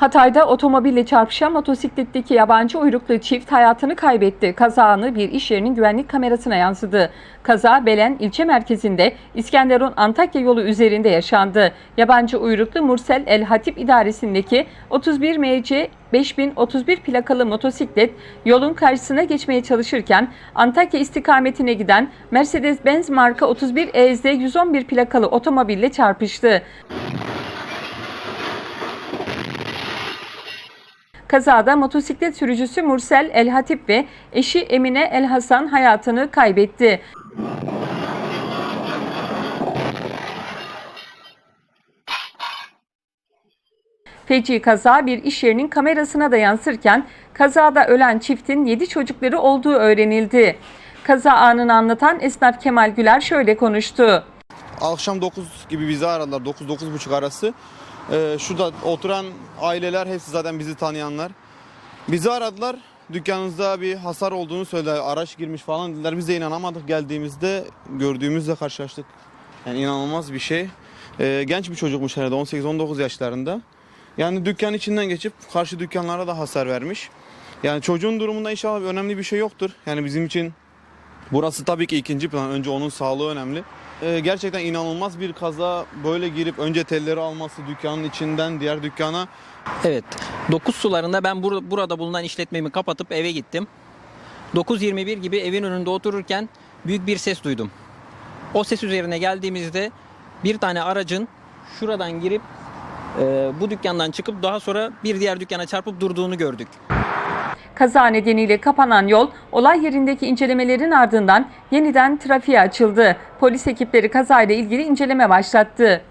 Hatay'da otomobille çarpışan motosikletteki yabancı uyruklu çift hayatını kaybetti. Kaza anı bir iş yerinin güvenlik kamerasına yansıdı. Kaza Belen ilçe merkezinde İskenderun Antakya yolu üzerinde yaşandı. Yabancı uyruklu Mursel El Hatip idaresindeki 31 MC 5031 plakalı motosiklet yolun karşısına geçmeye çalışırken Antakya istikametine giden Mercedes-Benz marka 31 EZ 111 plakalı otomobille çarpıştı. Kazada motosiklet sürücüsü Mursel El Hatip ve eşi Emine El Hasan hayatını kaybetti. Feci kaza bir iş yerinin kamerasına da yansırken kazada ölen çiftin 7 çocukları olduğu öğrenildi. Kaza anını anlatan esnaf Kemal Güler şöyle konuştu. Akşam 9 gibi bizi aradılar. 9-9.30 arası. Ee, şurada oturan aileler hepsi zaten bizi tanıyanlar. Bizi aradılar. Dükkanınızda bir hasar olduğunu söylediler. Araç girmiş falan dediler. Biz de inanamadık geldiğimizde. Gördüğümüzle karşılaştık. Yani inanılmaz bir şey. Ee, genç bir çocukmuş herhalde 18-19 yaşlarında. Yani dükkan içinden geçip karşı dükkanlara da hasar vermiş. Yani çocuğun durumunda inşallah önemli bir şey yoktur. Yani bizim için Burası tabii ki ikinci plan. Önce onun sağlığı önemli. Ee, gerçekten inanılmaz bir kaza. Böyle girip önce telleri alması dükkanın içinden diğer dükkana. Evet. 9 sularında ben bur- burada bulunan işletmemi kapatıp eve gittim. 9.21 gibi evin önünde otururken büyük bir ses duydum. O ses üzerine geldiğimizde bir tane aracın şuradan girip e, bu dükkandan çıkıp daha sonra bir diğer dükkana çarpıp durduğunu gördük. Kaza nedeniyle kapanan yol olay yerindeki incelemelerin ardından yeniden trafiğe açıldı. Polis ekipleri kazayla ilgili inceleme başlattı.